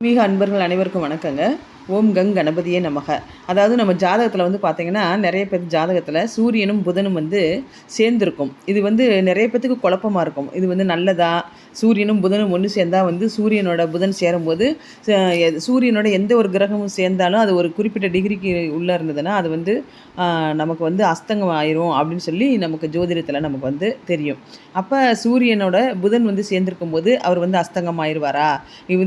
மிக அன்பர்கள் அனைவருக்கும் வணக்கங்க. ஓம் கங் கணபதியே நமக. அதாவது நம்ம ஜாதகத்தில் வந்து பார்த்திங்கன்னா நிறைய பேர் ஜாதகத்தில் சூரியனும் புதனும் வந்து சேர்ந்துருக்கும். இது வந்து நிறைய பேத்துக்கு குழப்பமாக இருக்கும். இது வந்து நல்லதா? சூரியனும் புதனும் ஒன்று சேர்ந்தால் வந்து சூரியனோட புதன் சேரும்போது சூரியனோட எந்த ஒரு கிரகமும் சேர்ந்தாலும் அது ஒரு குறிப்பிட்ட டிகிரிக்கு உள்ளே இருந்ததுன்னா அது வந்து நமக்கு வந்து அஸ்தங்கம் ஆயிரும் அப்படின்னு சொல்லி நமக்கு ஜோதிடத்தில் நமக்கு வந்து தெரியும். அப்போ சூரியனோட புதன் வந்து சேர்ந்திருக்கும் போது அவர் வந்து அஸ்தங்கம் ஆயிடுவாரா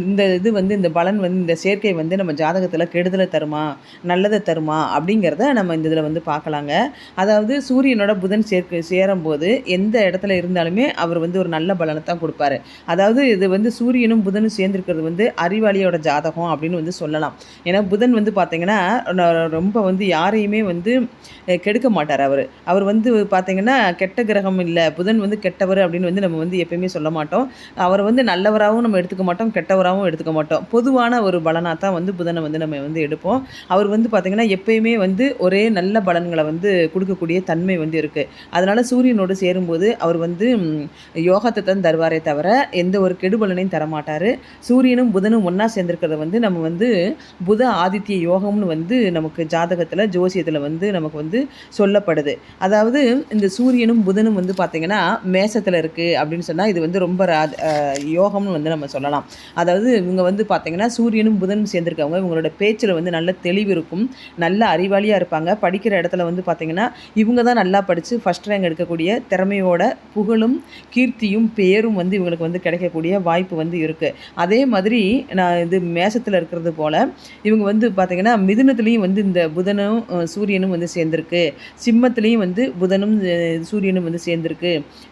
இந்த இது வந்து இந்த பலன் வந்து இந்த சேர்க்கை வந்து நம்ம ஜாதகத்தில் கெடுதலை தருமா? நல்லதை தருமா? அப்படிங்கிறத நம்ம இந்த இதில் வந்து பார்க்கலாங்க. அதாவது சூரியனோட புதன் சேர்க்க சேரும்போது எந்த இடத்துல இருந்தாலுமே அவர் வந்து ஒரு நல்ல பலனை தான் கொடுப்பாரு. அதாவது இது வந்து சூரியனும் புதனும் சேர்ந்துருக்கிறது வந்து அறிவாளியோட ஜாதகம் அப்படின்னு வந்து சொல்லலாம். ஏன்னா புதன் வந்து பார்த்தீங்கன்னா ரொம்ப வந்து யாரையுமே வந்து கெடுக்க மாட்டார் அவர். அவர் வந்து பார்த்தீங்கன்னா கெட்ட கிரகம் இல்லை புதன் வந்து கெட்டவர் அப்படின்னு வந்து நம்ம வந்து எப்பயுமே சொல்ல மாட்டோம். அவர் வந்து நல்லவராகவும் நம்ம எடுத்துக்க மாட்டோம் கெட்டவராகவும் எடுத்துக்க மாட்டோம். பொதுவான ஒரு பலனாக தான் வந்து புதனை வந்து வந்து நம்ம வந்து எடுப்போம். அவர் வந்து பார்த்திங்கன்னா எப்பயுமே வந்து ஒரே நல்ல பலன்களை வந்து கொடுக்கக்கூடிய தன்மை வந்து இருக்குது அதனால் சூரியனோடு சேரும்போது அவர் வந்து யோகத்தை தான் தருவாரே தவிர எந்த ஒரு கெடுபலனையும் தரமாட்டார். சூரியனும் புதனும் ஒன்றா சேர்ந்துருக்கிறத வந்து நம்ம வந்து புத ஆதித்ய யோகம்னு வந்து நமக்கு ஜாதகத்தில் ஜோசியத்தில் வந்து நமக்கு வந்து சொல்லப்படுது. அதாவது இந்த சூரியனும் புதனும் வந்து பார்த்திங்கன்னா மேசத்தில் இருக்குது அப்படின்னு சொன்னால் இது வந்து ரொம்ப ரா- யோகம்னு வந்து நம்ம சொல்லலாம். அதாவது இவங்க வந்து பார்த்திங்கன்னா சூரியனும் புதனும் சேர்ந்துருக்கவங்க இவங்களோட பேச்சில் வந்து நல்ல தெளிவு இருக்கும். நல்ல அறிவாளியாக இருப்பாங்க. படிக்கிற இடத்துல வந்து பார்த்திங்கன்னா இவங்க தான் நல்லா படித்து ஃபஸ்ட் ரேங்க் எடுக்கக்கூடிய திறமையோட புகழும் கீர்த்தியும் பேரும் வந்து இவங்களுக்கு வந்து கிடைக்கக்கூடிய வாய்ப்பு வந்து இருக்குது அதே மாதிரி நான் இது மேசத்தில் இருக்கிறது போல் இவங்க வந்து பார்த்திங்கன்னா மிதுனத்துலேயும் வந்து இந்த புதனும் சூரியனும் வந்து சேர்ந்துருக்கு. சிம்மத்துலேயும் வந்து புதனும் சூரியனும் வந்து சேர்ந்துருக்கு.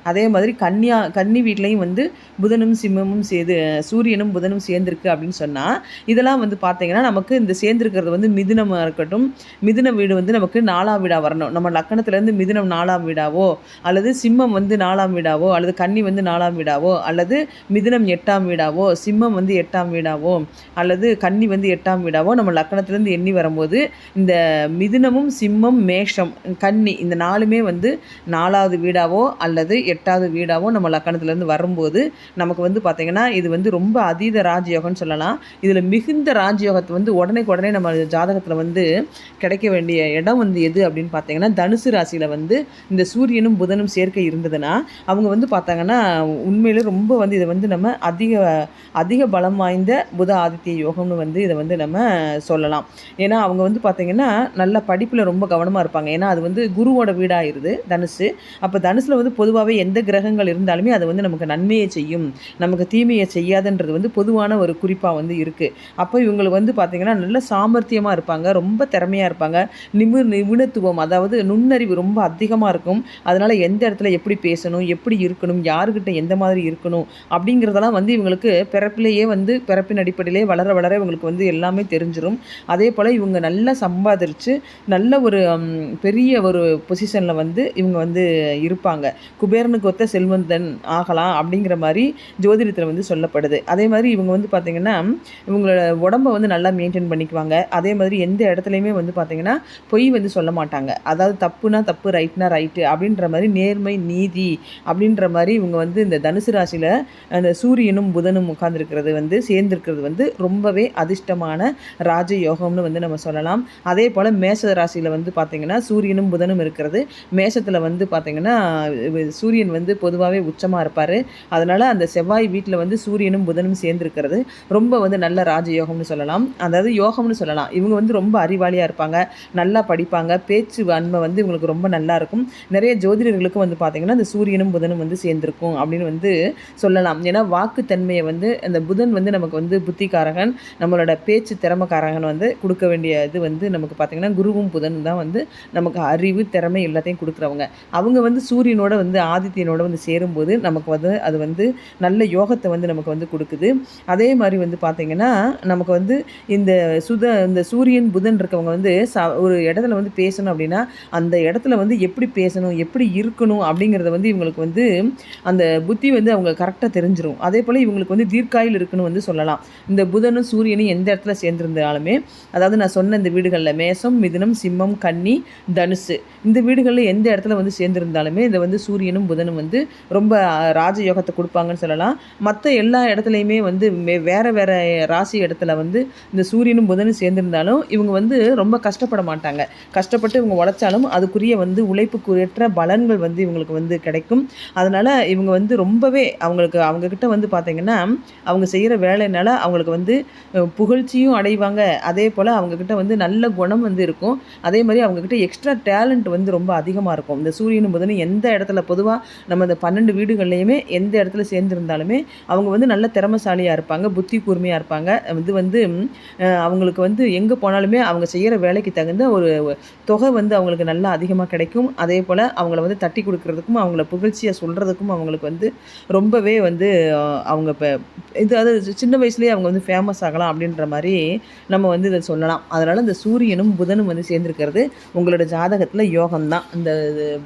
அதே மாதிரி கன்னியா கன்னி வீட்லேயும் வந்து புதனும் சிம்மமும் சேர்ந்து சூரியனும் புதனும் சேர்ந்துருக்கு அப்படின்னு சொன்னால் இதெல்லாம் வந்து பார்த்தீங்கன்னா நமக்கு நமக்கு இந்த சேர்ந்துருக்கிறது வந்து மிதுனமாக இருக்கட்டும். மிதுன வீடு வந்து நமக்கு நாலாம் வீடாக வரணும். நம்ம லக்கணத்துலேருந்து மிதுனம் நாலாம் வீடாவோ அல்லது சிம்மம் வந்து நாலாம் வீடாவோ அல்லது கன்னி வந்து நாலாம் வீடாவோ அல்லது மிதுனம் எட்டாம் வீடாவோ சிம்மம் வந்து எட்டாம் வீடாவோ அல்லது கன்னி வந்து எட்டாம் வீடாவோ நம்ம லக்கணத்துலேருந்து எண்ணி வரும்போது இந்த மிதுனமும் சிம்மம் மேஷம் கன்னி இந்த நாலுமே வந்து நாலாவது வீடாவோ அல்லது எட்டாவது வீடாவோ நம்ம லக்கணத்துலேருந்து வரும்போது நமக்கு வந்து பார்த்திங்கன்னா இது வந்து ரொம்ப அதீத ராஜயோகம்னு சொல்லலாம். இதில் மிகுந்த ராஜயோகத்தை வந்து உடனே உடனே நம்ம ஜாதகத்தில் வந்து கிடைக்க வேண்டிய இடம் வந்து எது அப்படின்னு பார்த்தீங்கன்னா தனுசு ராசியில் வந்து இந்த சூரியனும் புதனும் சேர்க்கை இருந்ததுன்னா அவங்க வந்து பார்த்தாங்கன்னா உண்மையிலே ரொம்ப வந்து இதை வந்து நம்ம அதிக அதிக பலம் வாய்ந்த புத ஆதித்ய யோகம்னு வந்து இதை வந்து நம்ம சொல்லலாம். ஏன்னா அவங்க வந்து பார்த்திங்கன்னா நல்ல படிப்பில் ரொம்ப கவனமாக இருப்பாங்க. ஏன்னா அது வந்து குருவோட வீடாகிருது தனுசு. அப்போ தனுசில் வந்து பொதுவாகவே எந்த கிரகங்கள் இருந்தாலுமே அது வந்து நமக்கு நன்மையை செய்யும். நமக்கு தீமையை செய்யாதுன்றது வந்து பொதுவான ஒரு குறிப்பாக வந்து இருக்குது அப்போ இவங்களுக்கு வந்து பார்த்திங்கன்னா நல்ல சாமர்த்தியமாக இருப்பாங்க ரொம்ப திறமையாக இருப்பாங்க. நிபு நிபுணத்துவம் அதாவது நுண்ணறிவு ரொம்ப அதிகமாக இருக்கும். அதனால் எந்த இடத்துல எப்படி பேசணும் எப்படி இருக்கணும் யாருக்கிட்ட எந்த மாதிரி இருக்கணும் அப்படிங்கிறதெல்லாம் வந்து இவங்களுக்கு பிறப்பிலேயே வந்து பிறப்பின் அடிப்படையிலே வளர வளர இவங்களுக்கு வந்து எல்லாமே தெரிஞ்சிடும் அதே போல் இவங்க நல்லா சம்பாதிச்சு நல்ல ஒரு பெரிய ஒரு பொசிஷனில் வந்து இவங்க வந்து இருப்பாங்க. குபேரனுக்கு ஒத்த செல்வந்தன் ஆகலாம் அப்படிங்கிற மாதிரி ஜோதிடத்தில் வந்து சொல்லப்படுது. அதே மாதிரி இவங்க வந்து பார்த்திங்கன்னா இவங்களோட உடம்ப வந்து நல்லா மெயின்டைன் பண்ணிக்குவாங்க. அதே மாதிரி எந்த இடத்துலையுமே வந்து பார்த்திங்கன்னா பொய் வந்து சொல்ல மாட்டாங்க. அதாவது தப்புனா தப்பு ரைட்னா ரைட்டு அப்படின்ற மாதிரி நேர்மை நீதி அப்படின்ற மாதிரி இவங்க வந்து இந்த தனுசு ராசியில் அந்த சூரியனும் புதனும் உட்கார்ந்துருக்கிறது வந்து சேர்ந்துருக்கிறது வந்து ரொம்பவே அதிர்ஷ்டமான ராஜயோகம்னு வந்து நம்ம சொல்லலாம். அதே போல் மேச ராசியில் வந்து பார்த்திங்கன்னா சூரியனும் புதனும் இருக்கிறது. மேசத்தில் வந்து பார்த்திங்கன்னா சூரியன் வந்து பொதுவாகவே உச்சமாக இருப்பார். அதனால் அந்த செவ்வாய் வீட்டில் வந்து சூரியனும் புதனும் சேர்ந்துருக்கிறது. ரொம்ப வந்து நல்ல ராஜயோகம்னு சொல்லலாம். அந்த அதாவது யோகம்னு சொல்லலாம். இவங்க வந்து ரொம்ப அறிவாளியாக இருப்பாங்க நல்லா படிப்பாங்க பேச்சு வன்மை வந்து இவங்களுக்கு ரொம்ப நல்லா இருக்கும். நிறைய ஜோதிடர்களுக்கும் வந்து பார்த்திங்கன்னா இந்த சூரியனும் புதனும் வந்து சேர்ந்துருக்கும் அப்படின்னு வந்து சொல்லலாம். ஏன்னா வாக்குத்தன்மையை வந்து அந்த புதன் வந்து நமக்கு வந்து புத்திகாரகன் நம்மளோட பேச்சு திறமைக்காரகன் வந்து கொடுக்க வேண்டிய இது வந்து நமக்கு பார்த்திங்கன்னா குருவும் புதனும் தான் வந்து நமக்கு அறிவு திறமை எல்லாத்தையும் கொடுக்குறவங்க. அவங்க வந்து சூரியனோட வந்து ஆதித்யனோட வந்து சேரும்போது நமக்கு வந்து அது வந்து நல்ல யோகத்தை வந்து நமக்கு வந்து கொடுக்குது. அதே மாதிரி வந்து பார்த்திங்கன்னா நமக்கு வந்து இந்த இந்த சுத இந்த சூரியன் புதன் இருக்கவங்க வந்து ச ஒரு இடத்துல வந்து பேசணும் அப்படின்னா அந்த இடத்துல வந்து எப்படி பேசணும் எப்படி இருக்கணும் அப்படிங்கிறத வந்து இவங்களுக்கு வந்து அந்த புத்தி வந்து அவங்க கரெக்டாக தெரிஞ்சிடும் அதே போல் இவங்களுக்கு வந்து தீர்க்காயில் இருக்குன்னு வந்து சொல்லலாம். இந்த புதனும் சூரியனும் எந்த இடத்துல சேர்ந்துருந்தாலுமே அதாவது நான் சொன்ன இந்த வீடுகளில் மேசம் மிதுனம் சிம்மம் கன்னி தனுசு இந்த வீடுகளில் எந்த இடத்துல வந்து சேர்ந்துருந்தாலுமே இந்த வந்து சூரியனும் புதனும் வந்து ரொம்ப ராஜயோகத்தை கொடுப்பாங்கன்னு சொல்லலாம். மற்ற எல்லா இடத்துலையுமே வந்து வேறு வேறு ராசி இடத்துல வந்து இந்த சூரியனும் புதனும் சேர்ந்துருந்தாலும் இவங்க வந்து ரொம்ப கஷ்டப்பட மாட்டாங்க. கஷ்டப்பட்டு இவங்க உழைச்சாலும் அதுக்குரிய வந்து உழைப்புக்குரியற்ற பலன்கள் வந்து இவங்களுக்கு வந்து கிடைக்கும். அதனால் இவங்க வந்து ரொம்பவே அவங்களுக்கு அவங்கக்கிட்ட வந்து பார்த்திங்கன்னா அவங்க செய்கிற வேலைனால அவங்களுக்கு வந்து புகழ்ச்சியும் அடைவாங்க. அதே போல் அவங்கக்கிட்ட வந்து நல்ல குணம் வந்து இருக்கும். அதே மாதிரி அவங்கக்கிட்ட எக்ஸ்ட்ரா டேலண்ட் வந்து ரொம்ப அதிகமாக இருக்கும். இந்த சூரியனும் புதனும் எந்த இடத்துல பொதுவாக நம்ம இந்த பன்னெண்டு வீடுகள்லையுமே எந்த இடத்துல சேர்ந்துருந்தாலுமே அவங்க வந்து நல்ல திறமைசாலியாக இருப்பாங்க புத்தி கூர்மையாக இருப்பாங்க. இது வந்து அவங்களுக்கு வந்து எங்கே போனாலுமே அவங்க செய்கிற வேலைக்கு தகுந்த ஒரு தொகை வந்து அவங்களுக்கு நல்லா அதிகமாக கிடைக்கும். அதே போல் அவங்கள வந்து தட்டி கொடுக்குறதுக்கும் அவங்கள புகழ்ச்சியை சொல்கிறதுக்கும் அவங்களுக்கு வந்து ரொம்பவே வந்து அவங்க இப்போ இது அது சின்ன வயசுலேயே அவங்க வந்து ஃபேமஸ் ஆகலாம் அப்படின்ற மாதிரி நம்ம வந்து இதை சொல்லலாம். அதனால் இந்த சூரியனும் புதனும் வந்து சேர்ந்துருக்கிறது உங்களோட ஜாதகத்தில் யோகம் தான் இந்த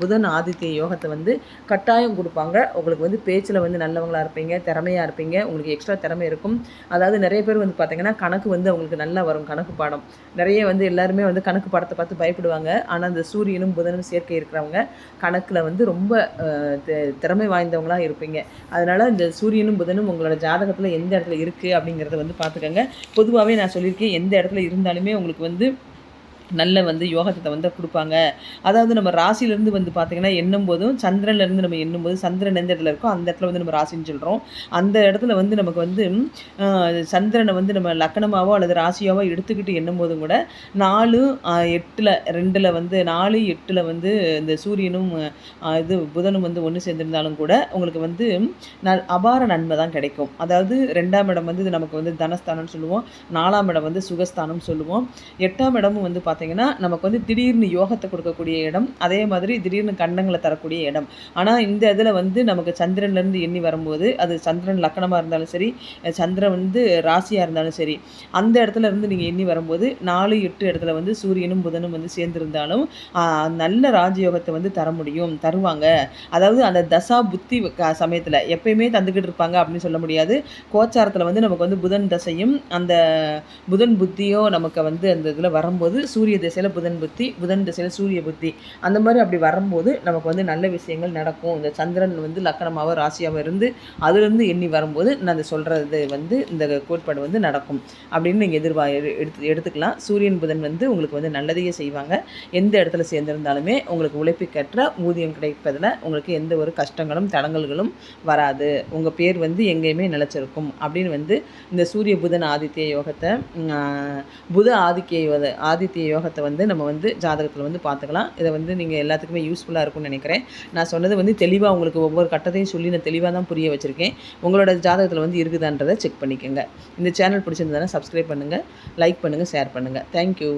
புதன் ஆதித்ய யோகத்தை வந்து கட்டாயம் கொடுப்பாங்க. உங்களுக்கு வந்து பேச்சில் வந்து நல்லவங்களாக இருப்பீங்க திறமையாக இருப்பீங்க. உங்களுக்கு எக்ஸ்ட்ரா திறமை இருக்கும். அதாவது நிறைய பேர் வந்து பார்த்திங்கன்னா கணக்கு வந்து அவங்க அவங்களுக்கு நல்லா வரும் கணக்கு பாடம். நிறைய வந்து எல்லாருமே வந்து கணக்கு பாடத்தை பார்த்து பயப்படுவாங்க. ஆனால் அந்த சூரியனும் புதனும் சேர்க்கை இருக்கிறவங்க கணக்கில் வந்து ரொம்ப திறமை வாய்ந்தவங்களாக இருப்பீங்க. அதனால் இந்த சூரியனும் புதனும் உங்களோட ஜாதகத்தில் எந்த இடத்துல இருக்குது அப்படிங்கிறத வந்து பார்த்துக்கோங்க. பொதுவாகவே நான் சொல்லியிருக்கேன் எந்த இடத்துல இருந்தாலுமே உங்களுக்கு வந்து நல்ல வந்து யோகத்தை வந்து கொடுப்பாங்க. அதாவது நம்ம ராசிலேருந்து வந்து பார்த்திங்கன்னா எண்ணும் போதும் சந்திரன்லேருந்து நம்ம எண்ணும் போது சந்திரன் எந்த இடத்துல இருக்கோ அந்த இடத்துல வந்து நம்ம ராசின்னு சொல்கிறோம் அந்த இடத்துல வந்து நமக்கு வந்து சந்திரனை வந்து நம்ம லக்கணமாவோ அல்லது ராசியாவோ எடுத்துக்கிட்டு எண்ணும் போதும் கூட நாலு எட்டில் ரெண்டில் வந்து நாலு எட்டில் வந்து இந்த சூரியனும் இது புதனும் வந்து ஒன்று சேர்ந்திருந்தாலும் கூட உங்களுக்கு வந்து ந அபார நன்மை தான் கிடைக்கும். அதாவது ரெண்டாம் இடம் வந்து நமக்கு வந்து தனஸ்தானம்னு சொல்லுவோம். நாலாம் இடம் வந்து சுகஸ்தானம்னு சொல்லுவோம். எட்டாம் இடமும் வந்து பார்த்தீங்கன்னா நமக்கு வந்து திடீர்னு யோகத்தை கொடுக்கக்கூடிய இடம் அதே மாதிரி திடீர்னு கண்டங்களை தரக்கூடிய இடம். ஆனால் இந்த இதில் வந்து நமக்கு சந்திரன்லேருந்து எண்ணி வரும்போது அது சந்திரன் லக்கணமாக இருந்தாலும் சரி சந்திரன் வந்து ராசியாக இருந்தாலும் சரி அந்த இடத்துல இருந்து நீங்கள் எண்ணி வரும்போது நாலு எட்டு இடத்துல வந்து சூரியனும் புதனும் வந்து சேர்ந்துருந்தாலும் நல்ல ராஜயோகத்தை வந்து தர முடியும் தருவாங்க. அதாவது அந்த தசா புத்தி சமயத்தில் எப்பயுமே தந்துக்கிட்டு இருப்பாங்க அப்படின்னு சொல்ல முடியாது. கோச்சாரத்தில் வந்து நமக்கு வந்து புதன் தசையும் அந்த புதன் புத்தியோ நமக்கு வந்து அந்த இதில் வரும்போது சூரிய சூரிய திசையில் புதன் புத்தி புதன் திசையில் சூரிய புத்தி. அந்த மாதிரி அப்படி வரும்போது நமக்கு வந்து நல்ல விஷயங்கள் நடக்கும். இந்த சந்திரன் வந்து லக்கணமாக ராசியாகவும் இருந்து அதுலேருந்து எண்ணி வரும்போது நான் அதை சொல்கிறது வந்து இந்த கோட்பாடு வந்து நடக்கும். அப்படின்னு நீங்கள் எதிர்பா எடுத்து எடுத்துக்கலாம். சூரியன் புதன் வந்து உங்களுக்கு வந்து நல்லதையே செய்வாங்க. எந்த இடத்துல சேர்ந்திருந்தாலுமே உங்களுக்கு உழைப்புக்கேற்ற ஊதியம் கிடைப்பதில் உங்களுக்கு எந்த ஒரு கஷ்டங்களும் தடங்கல்களும் வராது. உங்கள் பேர் வந்து எங்கேயுமே நிலச்சிருக்கும். அப்படின்னு வந்து இந்த சூரிய புதன் ஆதித்ய யோகத்தை புத ஆதித்ய ஆதித்ய யோகத்தை வந்து நம்ம வந்து ஜாதகத்தில் வந்து பார்த்துக்கலாம். இதை வந்து நீங்கள் எல்லாத்துக்குமே யூஸ்ஃபுல்லாக இருக்கும்னு நினைக்கிறேன். நான் சொன்னது வந்து தெளிவாக உங்களுக்கு ஒவ்வொரு கட்டத்தையும் சொல்லி நான் தெளிவாக தான் புரிய வச்சுருக்கேன். உங்களோட ஜாதகத்தில் வந்து இருக்குதான்றதை செக் பண்ணிக்கோங்க. இந்த சேனல் பிடிச்சிருந்ததுன்னா சப்ஸ்கிரைப் பண்ணுங்கள் லைக் பண்ணுங்கள் ஷேர் பண்ணுங்கள் தேங்க்யூ